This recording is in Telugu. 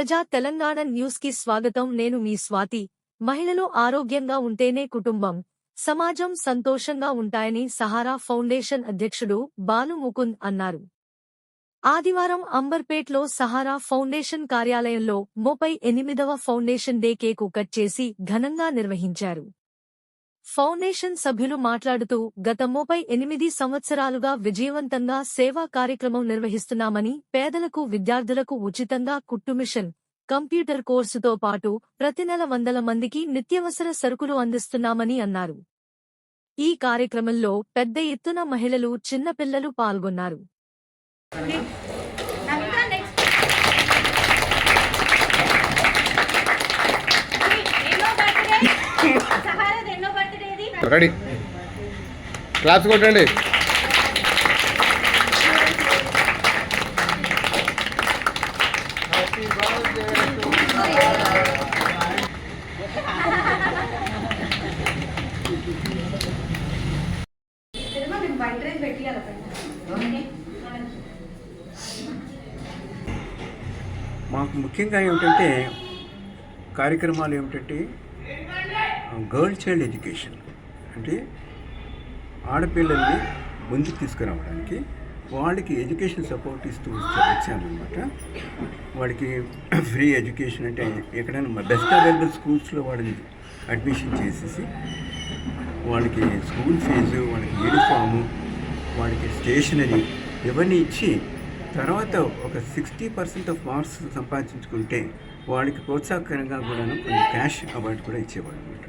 ప్రజా తెలంగాణ న్యూస్కి స్వాగతం. నేను మీ స్వాతి. మహిళలు ఆరోగ్యంగా ఉంటేనే కుటుంబం. సమాజం సంతోషంగా ఉంటాయని సహారా ఫౌండేషన్ అధ్యక్షుడు బాను ముకుంద్ అన్నారు. ఆదివారం అంబర్పేట్లో సహారా ఫౌండేషన్ కార్యాలయంలో ముప్పై ఎనిమిదవ ఫౌండేషన్ డే కేకు కట్ చేసి ఘనంగా నిర్వహించారు. ఫౌండేషన్ సభ్యులు మాట్లాడుతూ గత ముప్పై ఎనిమిది సంవత్సరాలుగా విజయవంతంగా సేవా కార్యక్రమం నిర్వహిస్తున్నామని పేదలకు విద్యార్థులకు ఉచితంగా కుట్టుమిషన్ కంప్యూటర్ కోర్సుతో పాటు ప్రతి నెల వందల మందికి నిత్యవసర సరుకులు అందిస్తున్నామని అన్నారు. ఈ కార్యక్రమంలో పెద్ద ఎత్తున మహిళలు చిన్నపిల్లలు పాల్గొన్నారు. రెడీ. క్లాప్స్ కొట్టండి. మాకు ముఖ్యంగా ఏమిటంటే కార్యక్రమాలు ఏమిటంటే గర్ల్ చైల్డ్ ఎడ్యుకేషన్. అంటే ఆడపిల్లల్ని ముందుకు తీసుకురావడానికి వాళ్ళకి ఎడ్యుకేషన్ సపోర్ట్ ఇస్తూ వచ్చామన్నమాట వాడికి ఫ్రీ ఎడ్యుకేషన్ అంటే ఎక్కడైనా బెస్ట్ అవైలబుల్ స్కూల్స్లో వాళ్ళని అడ్మిషన్ చేసేసి వాళ్ళకి స్కూల్ ఫీజు వాళ్ళకి యూనిఫాము వాళ్ళకి స్టేషనరీ ఇవన్నీ ఇచ్చి తర్వాత ఒక సిక్స్టీ పర్సెంట్ ఆఫ్ మార్క్స్ సంపాదించుకుంటే వాళ్ళకి ప్రోత్సాహకరంగా కూడా కొన్ని క్యాష్ అవార్డు కూడా ఇచ్చేవాడు అనమాట